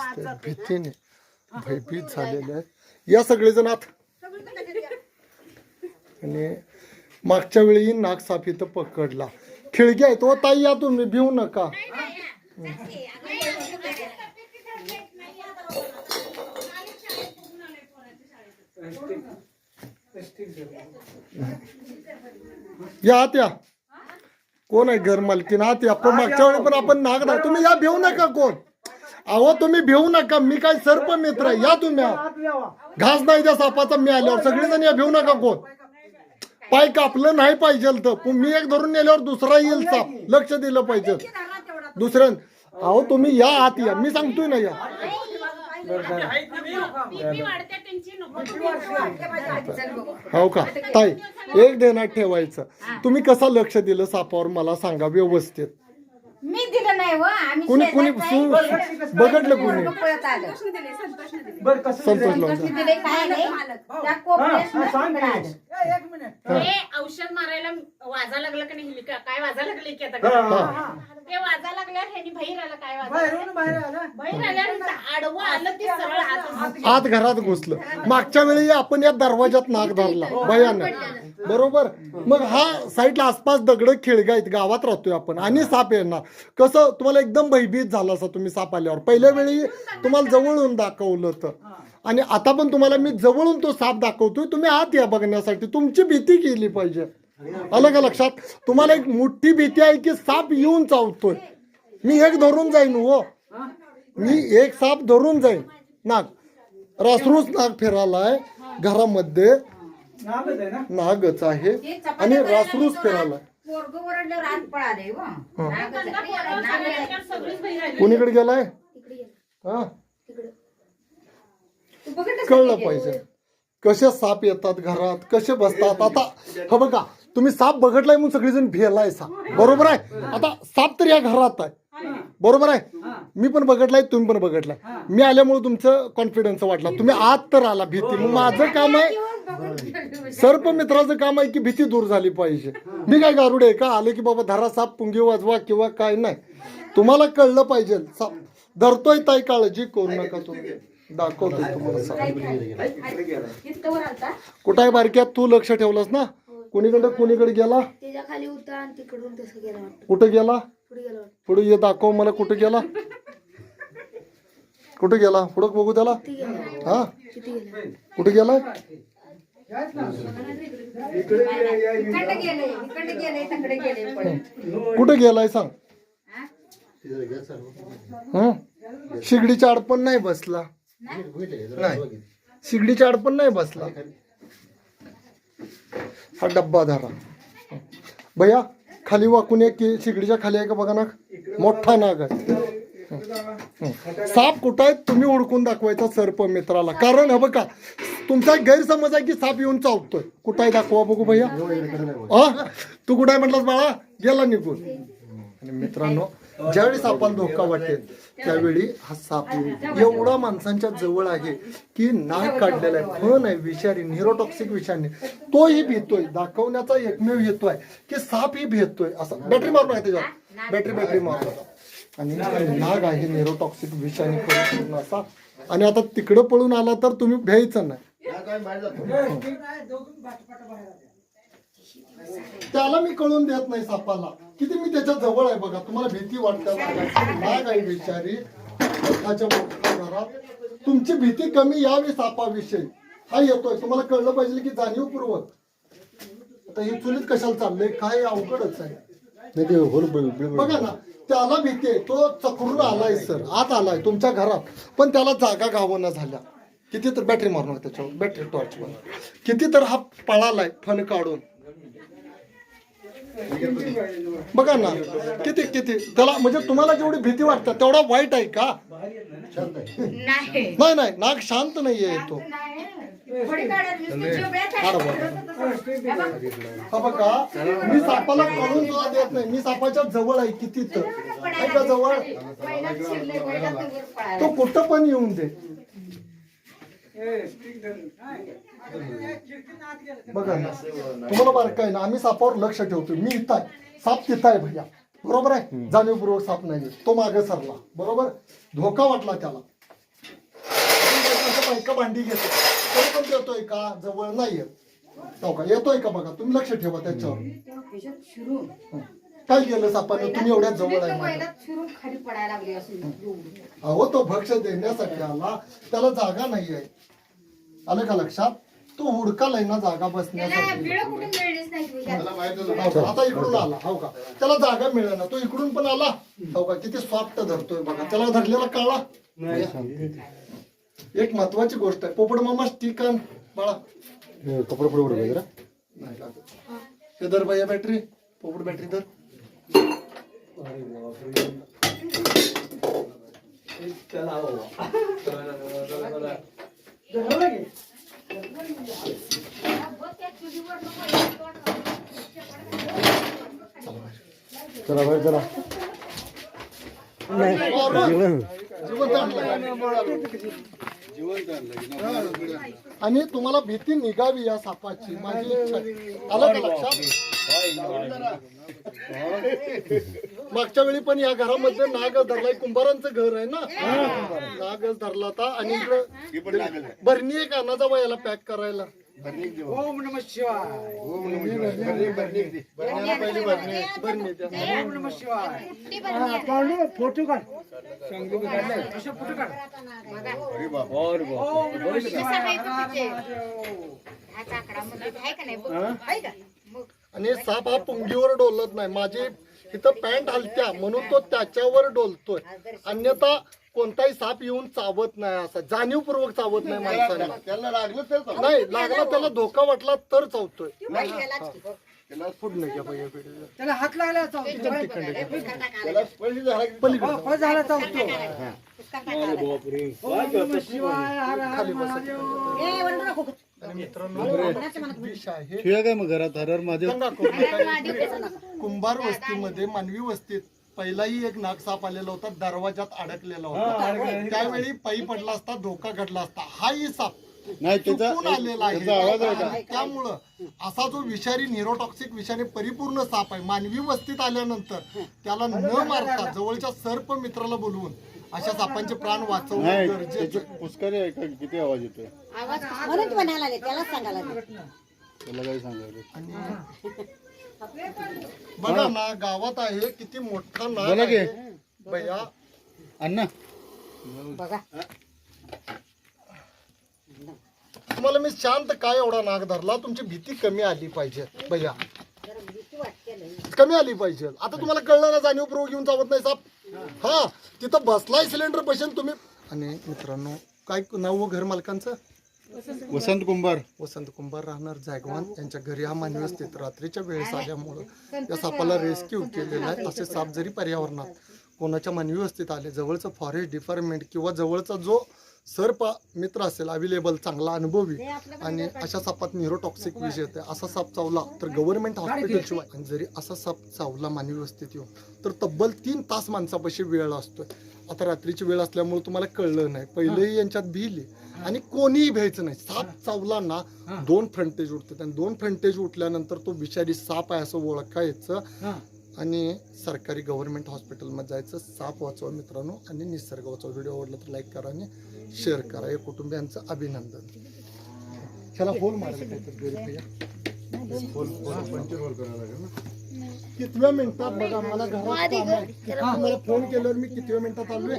बसते भीतीने भयभीत झालेले आहेत. या सगळेजण आत. आणि मागच्या वेळी नागसाप इथं पकडला. खिळगी आहे तो ताई या तुम्ही भिवू नका. या आत या. कोण आहे घर मालकीन? आत या. पण मागच्या वेळी पण आपण नाग ना तुम्ही या भिवू नका कोण? अहो तुम्ही भिवू नका. मी काय सर्प मित्र आहे. या तुम्ही. घास नाही त्या सापाचा मी आल्यावर. सगळेजण या भिवू नका कोण? पाय कापलं नाही पाहिजे तर. पण मी एक धरून नेल्यावर दुसरा येईल साप. लक्ष दिलं पाहिजे. दुसऱ्या अहो तुम्ही या आत या. मी सांगतोय ना या. हो का? ताई एक देण्यात ठेवायचं. तुम्ही कसा लक्ष दिलं सापावर? मला सांगा व्यवस्थित. मी दिलं नाही व आम्ही कुणी कुणी शेजारचं सु- बघितलं कुणी पोरगं पळत आलं संतोष दिले काय नाही त्या कोपऱ्यात आलं हे औषध मारायला वाजा लागलं का नाही का काय वाजा लागले की आता ते वाजा लागल्यावर ह्यानी बाहेर आलं काय वाजा बाहेर आल्यावर आडवं आलं ते सरळ हात आत घरात घुसलं मागच्या वेळी आपण या दरवाजात नाक धरला भयानक बरोबर मग हा साईडला आसपास दगड खिळगा आहेत गावात राहतोय आपण आणि साप येणार कसं तुम्हाला एकदम भयभीत झाला असं तुम्ही साप आल्यावर. पहिल्या वेळी तुम्हाला जवळून दाखवलं होतं. आणि आता पण तुम्हाला मी जवळून तो साप दाखवतोय. तुम्ही आत या बघण्यासाठी. तुमची भीती केली पाहिजे. आलं का लक्षात? तुम्हाला एक मोठी भीती आहे की साप येऊन चावतोय. मी एक धरून जाईन हो. मी एक साप धरून जाईन. नाग रासरूच नाग फिरालाय घरामध्ये. नागच आहे आणि रासरूच फिरालाय. पोरग ओरडल्यावर आत पळाले व नागच आहे. नाग आहे. सगळीच बाहेर आली कोणीकडे गेलाय? हा? तू बघितलंस कळलं पाहिजे. कसे साप येतात घरात? कसे बसतात? आता हा बघा तुम्ही साप बघितलाय म्हणून सगळेजण भेलाय साप. बरोबर आहे? आता साप तर या घरात आहे. बरोबर आहे? मी पण बघितलाय तुम्ही पण बघितलाय. मी आल्यामुळे तुमचं कॉन्फिडन्स वाटला तुम्ही आत तर आला भीती. मग माझं काम आहे सर्प मित्राचं काम आहे की भीती दूर झाली पाहिजे. मी काय गारुडे आहे का? आले की बाबा धरा साप पुंगी वाजवा किंवा काय नाही. तुम्हाला कळलं पाहिजे. साप धरतोय ताई काळजी करू नका तुम्ही. दाखवतोय तुम्हाला साप. कुठं आहे बारक्यात तू लक्ष ठेवलंस ना? कुणीकडे? कुणीकडे गेला? गेला कुठं गेला? पुढे गेला ये दाखव मला कुठं गेला. कुठं गेला? पुढं बघू त्याला. गेला. हा? गेला. कुठे गेलाय इकडे गेले इकडे. गेले तिकडे गेले. पळत. कुठे गेलाय सांग? हं? शिगडीच्या आडपण नाही बसला. नाही? शिगडीच्या आडपण नाही बसला. हा डब्बा धरा. भैया खाली वाकून एक की शिगडीच्या खाली आहे का बघा ना? मोठा नाग आहे. साप कुठं आहे? तुम्ही ओळखून दाखवायचा सर्प मित्राला. कारण हा बघा तुमचा गैरसमज आहे की साप येऊन चावतोय कुठं आहे दाखवा बघू भैया. हा? तू कुठं आहे म्हटलास बाळा? गेला निघून. आणि मित्रांनो ज्यावेळी सापाला धोका वाटेल त्यावेळी हा साप एवढा माणसांच्या जवळ आहे की नाक काढलेला आहे. फन आहे विषारी न्यूरोटॉक्सिक विषारी. तोही भीतोय. दाखवण्याचा एकमेव हेतू आहे की साप ही भेटतोय असं बॅटरी मारून आहे त्याच्यावर. बॅटरी बॅटरी मारून आणि नाग आहे न्यूरोटॉक्सिक विषारी असा. आणि आता तिकडं पळून आला तर तुम्ही भ्यायचं नाही. त्याला मी कळून देत नाही सापाला. किती मी त्याच्याजवळ आहे बघा. तुम्हाला भीती वाटते मोठाच्या मोठ्या घरात. तुमची भीती कमी यावी सापाविषयी. हा येतोय. तुम्हाला कळलं पाहिजे की जाणीवपूर्वक आता ही चुलीत कशाला चाललंय? काय अवघडच आहे. बघा ना त्याला भीती आहे. तो चक्रून आलाय सर. आत आलाय तुमच्या घरात. पण त्याला जागा गावना झाल्या. किती तर बॅटरी मारणार त्याच्यावर? बॅटरी टॉर्च किती तर हा पळालाय फन काढून. बघा ना किती किती? त्याला म्हणजे तुम्हाला जेवढी भीती वाटते तेवढा वाईट आहे का? नाही. नाही नाही नाग शांत नाहीये तो. हा बघा. मी सापाला कळून सुद्धा देत नाही. मी सापाच्या जवळ आहे किती तर. जवळ. तो कुठं पण येऊन दे. बघा ना. तुम्हाला बारकाय आहे ना आम्ही सापावर लक्ष ठेवतो मी इथं आहे. साप तिथं आहे भैया. बरोबर आहे? जाणीवपूर्वक साप नाही तो मागे सरला. बरोबर? धोका वाटला त्याला. बायका भांडी घेतो. तरी पण येतोय का? जवळ नाही येत हो का? येतोय का बघा? तुम्ही लक्ष ठेवा त्याच्यावर. काय गेलं सापानं तुम्ही एवढ्या जवळ आहे माझ्या. पहिल्याच शिरून खाली पडायला लागली असं एवढं. अहो तो भक्ष देण्यासाठी आला. त्याला जागा नाही आहे आलं का लक्षात? तो हुडकालाय ना जागा त्याला बसण्यासाठी मिळलीच नाही तुम्ही हो का? आता इकडून आला. हो का? त्याला जागा मिळेना. तो इकडून पण आला. हो का? किती सॉफ्ट धरतोय बघा. त्याला धरलेला कळला एक महत्वाची गोष्ट आहे. पोपट मामा आण बाळा. कपडे नाही लागत. हे धर भैया बॅटरी पोपट बॅटरी धर. चला बाहेर चला. आणि तुम्हाला भीती निघावी या सापाची. माझी आलं का लक्षात? मागच्या वेळी पण या घरामध्ये नाग धरलाय. कुंभारांचं घर आहे ना? नागच धरला होता. आणि इकडं भरणी आहे का नाचा याला पॅक करायला. ओम नम शिवाय. द्या. ओम नम शिवाय. फोटो काढ. अशा फोटो काढ. ओम नम शिवाय. आणि साप हा पुंगीवर डोलत नाही. माझी इथं पॅन्ट हलत्या म्हणून तो त्याच्यावर डोलतोय. अन्यथा कोणताही साप येऊन चावत नाही असा. जाणीवपूर्वक चावत नाही माणसाला. त्याला लागलं तर नाही लागला त्याला धोका वाटला तर चावतोय. त्याला पुढे घ्या भैया पिढी त्याला हात लागला चावतो त्याला पहिली झाला की पलीकडे फळ झाला चावतो ओम नम शिवाय हर हर महादेव. आणि मित्रांनो विष आहे. ठेवूया काय मग घरात? हरर महादेव. दंगा करू. नका. कुंभार वस्तीमध्ये मानवी वस्तीत पहिलाही एक नागसाप आलेला होता दरवाजात अडकलेला होता. त्यावेळी पायी पडला असता धोका घडला असता. हाही साप नाही आलेला त्याचा आवाज आहे त्यामुळं असा जो विषारी निरोटॉक्सिक विषाने परिपूर्ण साप आहे मानवी वस्तीत आल्यानंतर त्याला न मारता जवळच्या सर्प मित्राला बोलवून अशा सापांचे प्राण वाचवणं नाही त्याची आहे का? किती आवाज येतोय? म्हणून म्हणायला लागले त्यालाच सांगायला लागले. त्याला काही सांगायचं आणि बघा ना गावात आहे किती मोठा नाग बोला की. आहे. भैया. अण्णा. तुम्हाला मी शांत काय एवढा नाग धरला? तुमची भीती कमी आली पाहिजे भैया. कमी आली पाहिजे. आता तुम्हाला कळलं ना जाणीवपूर्वक घेऊन चावत नाही साप? हा तिथं बसलाय सिलेंडर पेशंट तुम्ही. आणि मित्रांनो काय नाव व घर मालकांचं? वसंत कुंभार. वसंत कुंभार राहणार जागवान यांच्या घरी हा मानवी असते. रात्रीच्या वेळेस आल्यामुळं त्या सापाला रेस्क्यू केलेला आहे. असे साप जरी पर्यावरणात कोणाच्या मानवी वस्तीत आले जवळचं फॉरेस्ट डिपार्टमेंट किंवा जवळचा जो सर्प मित्र असेल अवेलेबल चांगला अनुभवी. आणि अशा सापात न्यूरोटॉक्सिक विष येते. असा साप चावला तर गव्हर्नमेंट हॉस्पिटल शिवाय. आणि जरी असा साप चावला मानवी वस्तीत येऊन तर तब्बल तीन तास माणसापाशी वेळ असतोय. आता रात्रीची वेळ असल्यामुळे तुम्हाला कळलं नाही. पहिलेही यांच्यात भिली आणि कोणीही भ्यायचं नाही. साप चावला ना दोन फ्रंटेज उठतात आणि दोन फ्रंटेज उठल्यानंतर तो विषारी साप आहे असं ओळखायचं आणि सरकारी गव्हर्नमेंट हॉस्पिटलमध्ये जायचं साप वाचवा मित्रांनो आणि निसर्ग वाचवा. व्हिडिओ आवडला तर लाईक करा आणि शेअर करा. या कुटुंबियांचं अभिनंदन. ह्याला होल मारायला. कितव्या मिनिटात बघा मला घरात फोन केल्यावर मी कितव्या मिनिटात आलोय?